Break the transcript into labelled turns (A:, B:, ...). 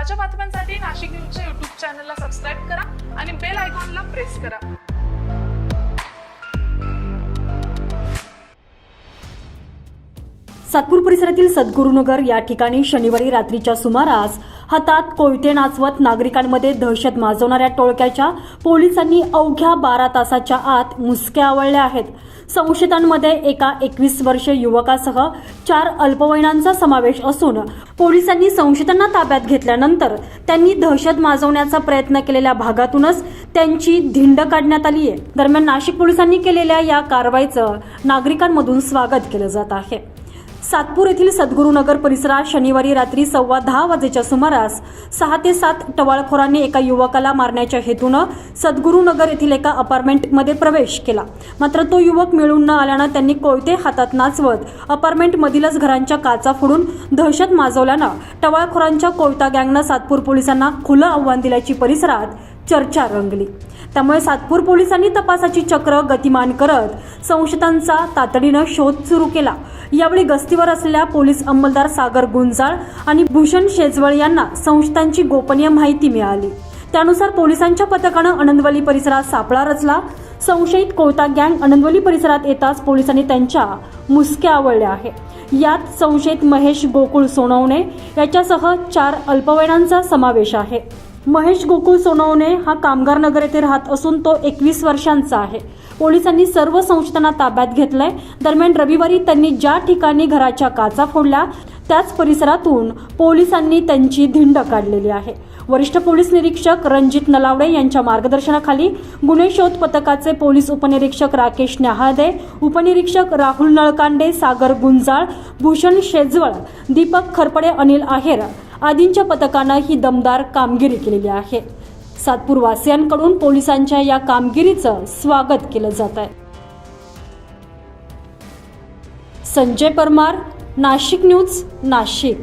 A: ताज्या बातम्यांसाठी नाशिक न्यूजच्या युट्यूब चॅनलला सबस्क्राईब करा आणि बेल आयकॉनला प्रेस करा.
B: सातपूर परिसरातील सद्गुरुनगर या ठिकाणी शनिवारी रात्रीच्या सुमारास हातात कोयते नाचवत नागरिकांमध्ये दहशत माजवणाऱ्या टोळक्याच्या पोलिसांनी अवघ्या बारा तासाच्या आत मुसक्या आवळल्या आहेत. संशयितांमध्ये एका एकवीस वर्षीय युवकासह चार अल्पवयीनांचा समावेश असून पोलिसांनी संशयितांना ताब्यात घेतल्यानंतर त्यांनी दहशत माजवण्याचा प्रयत्न केलेल्या भागातूनच त्यांची धिंड काढण्यात आली आहे. दरम्यान नाशिक पोलिसांनी केलेल्या या कारवाईचं नागरिकांमधून स्वागत केलं जात आहे. सातपूर येथील सद्गुरुनगर परिसरात शनिवारी रात्री सव्वा दहा वाजेच्या सुमारास सहा ते सात टवाळखोरांनी एका युवकाला मारण्याच्या हेतूनं सद्गुरुनगर येथील एका अपार्टमेंटमध्ये प्रवेश केला. मात्र तो युवक मिळून न आल्यानं त्यांनी कोयते हातात नाचवत अपार्टमेंटमधीलच घरांच्या काचा फोडून दहशत माजवल्यानं टवाळखोरांच्या कोयता गँगनं सातपूर पोलिसांना खुलं आव्हान दिल्याची परिसरात चर्चा रंगली. त्यामुळे सातपूर पोलिसांनी तपासाची चक्र गतिमान करत संशयितांचा तातडीनं शोध सुरू केला. यावेळी गस्तीवर असलेल्या पोलीस अंमलदार सागर गुंजाळ आणि भूषण शेजवळ यांना संस्थांची गोपनीय माहिती मिळाली. त्यानुसार पोलिसांच्या पथकानं आनंदवली परिसरात सापळा रचला. संशयित कोयता गँग आनंदवली परिसरात येताच पोलिसांनी त्यांच्या मुसक्या आवळल्या आहे यात संशयित महेश गोकुळ सोनवणे याच्यासह चार अल्पवयनांचा समावेश आहे. महेश गोकुळ सोनवणे हा कामगार नगर येथे राहत असून तो एकवीस वर्षांचा आहे. पोलिसांनी सर्व संशयितांना ताब्यात घेतलंय. दरम्यान रविवारी त्यांनी ज्या ठिकाणी घराच्या काचा फोडल्या त्याच परिसरातून पोलिसांनी त्यांची धिंड काढलेली आहे. वरिष्ठ पोलीस निरीक्षक रणजित नलावडे यांच्या मार्गदर्शनाखाली गुन्हे शोध पथकाचे पोलीस उपनिरीक्षक राकेश न्याहाळदे उपनिरीक्षक राहुल नळकांडे सागर गुंजाळ भूषण शेजवळ दीपक खरपडे अनिल आहेर आदींच्या पथकानं ही दमदार कामगिरी केलेली आहे. सातपूर वासियांकडून पोलिसांच्या या कामगिरीचं स्वागत केलं जात आहे. संजय परमार नाशिक न्यूज नाशिक.